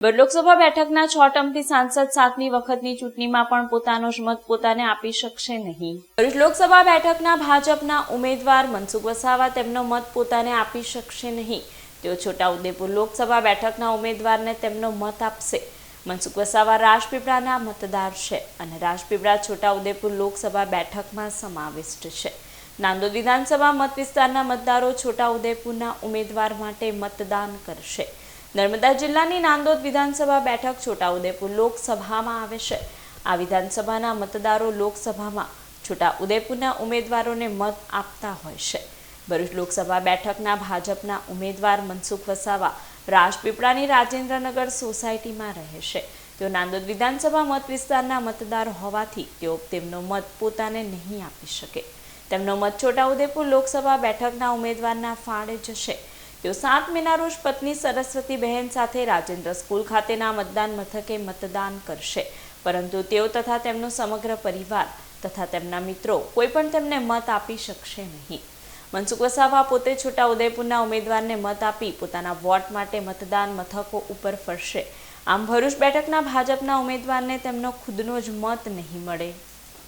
ભરૂચ લોકસભા બેઠકના છ ટર્મથી સાંસદ સાતમી વખતની ચૂંટણીમાં પણ પોતાનો મત પોતાને આપી શકશે નહીં. ભરૂચ લોકસભા બેઠકના ભાજપના ઉમેદવાર મનસુખ વસાવા તેમનો મત પોતાને આપી શકશે નહીં. તેઓ છોટાઉદેપુર લોકસભા બેઠકના ઉમેદવારને તેમનો મત આપશે. મનસુખ વસાવા રાજપીપળાના મતદાર છે અને રાજપીપળા છોટાઉદેપુર લોકસભા બેઠકમાં સમાવિષ્ટ છે. નાંદોદ વિધાનસભા મત વિસ્તારના મતદારો છોટાઉદેપુરના ઉમેદવાર માટે મતદાન કરશે. નર્મદા જિલ્લાની નાંદોદ વિધાનસભા બેઠક છોટાઉદેપુર લોકસભામાં આવે છે. આ વિધાનસભાના મતદારો લોકસભામાં છોટાઉદેપુરના ઉમેદવારોને મત આપતા હોય છે. ભરૂચ લોકસભા બેઠકના ભાજપના ઉમેદવાર મનસુખ વસાવા રાજપીપળાની રાજેન્દ્રનગર સોસાયટીમાં રહે છે. તેઓ નાંદોદ વિધાનસભા મત વિસ્તારના મતદાર હોવાથી તેઓ તેમનો મત પોતાને નહીં આપી શકે. તેમનો મત છોટાઉદેપુર લોકસભા બેઠકના ઉમેદવારના ફાળે જશે. તેઓ સાત મેના રોજ પત્ની સરસ્વતી બહેન સાથે રાજેન્દ્ર સ્કૂલ ખાતેના મતદાન મથકે મતદાન કરશે. પરંતુ તેઓ તથા તેમનો સમગ્ર પરિવાર તથા તેમના મિત્રો કોઈ પણ તેમને મત આપી શકશે નહીં. મનસુખ વસાવા પોતે છોટાઉદેપુરના ઉમેદવારને મત આપી પોતાના વોટ માટે મતદાન મથકો ઉપર ફરશે. આમ ભરૂચ બેઠકના ભાજપના ઉમેદવારને તેમનો ખુદનો જ મત નહીં મળે.